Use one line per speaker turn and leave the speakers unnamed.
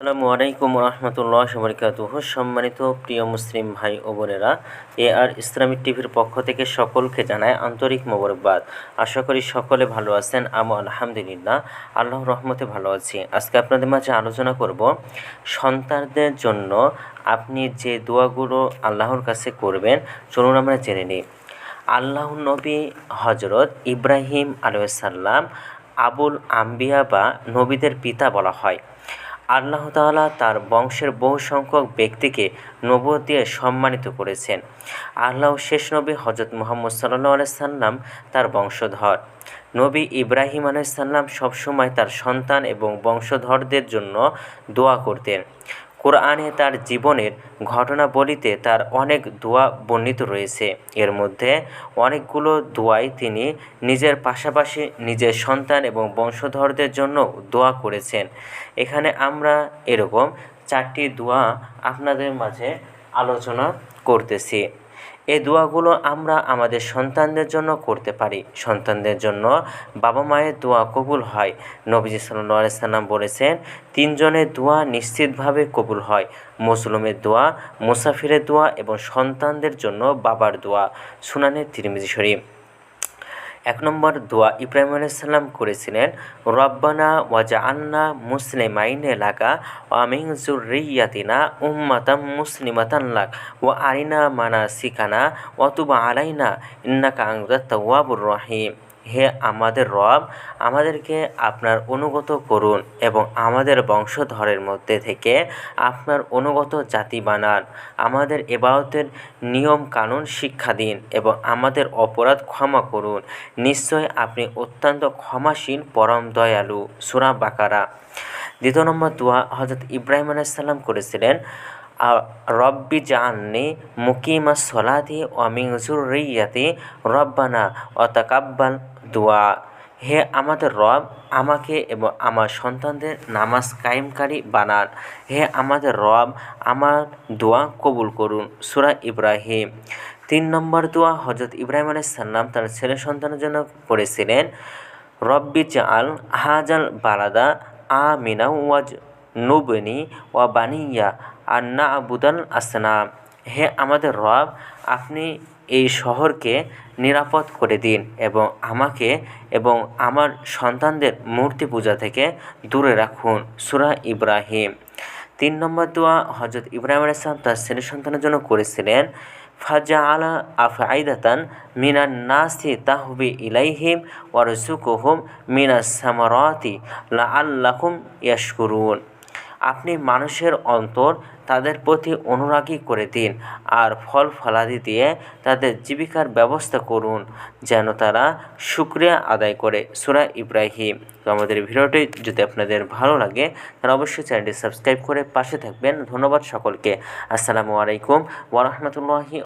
আসসালামু আলাইকুম রহমতুল্লাহ বরকাত সম্মানিত প্রিয় মুসলিম ভাই ও বোনেরা, এ আর ইসলামিক টিভির পক্ষ থেকে সকলকে জানায় আন্তরিক মোবারকবাদ। আশা করি সকলে ভালো আছেন আমি আলহামদুলিল্লাহ। আল্লাহ রহমতে ভালো আছি। আজকে আপনাদের মাঝে আলোচনা করব সন্তানদের জন্য আপনি যে দোয়াগুলো আল্লাহর কাছে করবেন, চলুন আমরা জেনে নিই। আল্লাহ নবী হজরত ইব্রাহিম আলাইসাল্লাম আবুল আম্বিয়া বা নবীদের পিতা বলা হয়। আল্লাহ তাআলা তার বংশের বহু সংখ্যক ব্যক্তিকে নবুয়ত দিয়ে সম্মানিত করেছেন। আল্লাহ শেষ নবী হজরত মোহাম্মদ সাল্লাহ আলাইসাল্লাম তার বংশধর। নবী ইব্রাহিম আলাইসাল্লাম সবসময় তার সন্তান এবং বংশধরদের জন্য দোয়া করতেন। কোরআনে তার জীবনের ঘটনাবলিতে তার অনেক দোয়া বর্ণিত রয়েছে। এর মধ্যে অনেকগুলো দোয়াই তিনি নিজের পাশাপাশি নিজের সন্তান এবং বংশধরদের জন্য দোয়া করেছেন। এখানে আমরা এরকম চারটি দোয়া আপনাদের মাঝে আলোচনা করতেছি। এই দোয়াগুলো আমরা আমাদের সন্তানদের জন্য করতে পারি। সন্তানদের জন্য বাবা মায়ের দোয়া কবুল হয়। নবীজি সাল্লাহ সাল্লাম বলেছেন, তিনজনের দোয়া নিশ্চিতভাবে কবুল হয়। মুসলুমের দোয়া, মুসাফিরের দোয়া এবং সন্তানদের জন্য বাবার দোয়া। সুনানের তিরমিজি শরীফ। এক নম্বর দোয়া ইব্রাহিম আলাইসাল্লাম করেছিলেন, রব্বানা ওয়াজা আন্না মুসলিমাইন এলাকা আমিং জুরিয়াতিনা উম্মাতাম মুসলিমাতান লাক ও আরিনা মানা সিকানা অতুবা আলাইনা ইন্নাকা আংদা তাওয়াবুর রহিম। হে আমাদের রব, আমাদেরকে আপনার অনুগত করুন এবং আমাদের বংশধরের মধ্যে থেকে আপনার অনুগত জাতি বানান। আমাদের এবাদতের নিয়ম কানুন শিক্ষা দিন এবং আমাদের অপরাধ ক্ষমা করুন। নিশ্চয় আপনি অত্যন্ত ক্ষমাসীন পরম দয়ালু। সুরা বাকারা। দ্বিতীয় নম্বর দোয়া হজরত ইব্রাহিম আলাইসাল্লাম করেছিলেন। রব্বি জাননি মুকিমা সলাতি অমিং জুরিয়াতি রব্বানা অতাকাব্বাল দোয়া। হে আমাদের রব, আমাকে এবং আমার সন্তানদের নামাজ কায়েমকারী বানান। হে আমাদের রব, আমার দোয়া কবুল করুন। সুরা ইব্রাহিম। তিন নম্বর দোয়া হজরত ইব্রাহিম আলাইসাল্লাম তার ছেলে সন্তানের জন্য করেছিলেন রব্বি চাল হাজাল বালাদা আমিনা ওয়াজ নুবনি ওয়া বানিয়া আর না আবুদাল আসনাম হে আমাদের রব, আপনি এই শহরকে নিরাপদ করে দিন এবং আমাকে এবং আমার সন্তানদের মূর্তি পূজা থেকে দূরে রাখুন। সুরা ইব্রাহিম। তিন নম্বর দোয়া হজরত ইব্রাহিম আলাইসলাম তার ছেলে সন্তানের জন্য করেছিলেন। ফাজা আলা আফআইদাতান মিনান নাসি তাহবি ইলাইহিম ওয়ারজুকুহুম মিনাস সামারাতি লা আল্লাহুম ইয়াশকুরুন। আপনি মানুষের অন্তর তাদের প্রতি অনুরাগী করে দিন আর ফল ফলাদি দিয়ে তাদের জীবিকার ব্যবস্থা করুন যেন তারা শুক্রিয়া আদায় করে। সুরা ইব্রাহিম। তো আমাদের ভিডিওটি যদি আপনাদের ভালো লাগে, তাহলে অবশ্যই চ্যানেলটি সাবস্ক্রাইব করে পাশে থাকবেন। ধন্যবাদ সকলকে। আসসালামু আলাইকুম ওরহমতুল্লাহি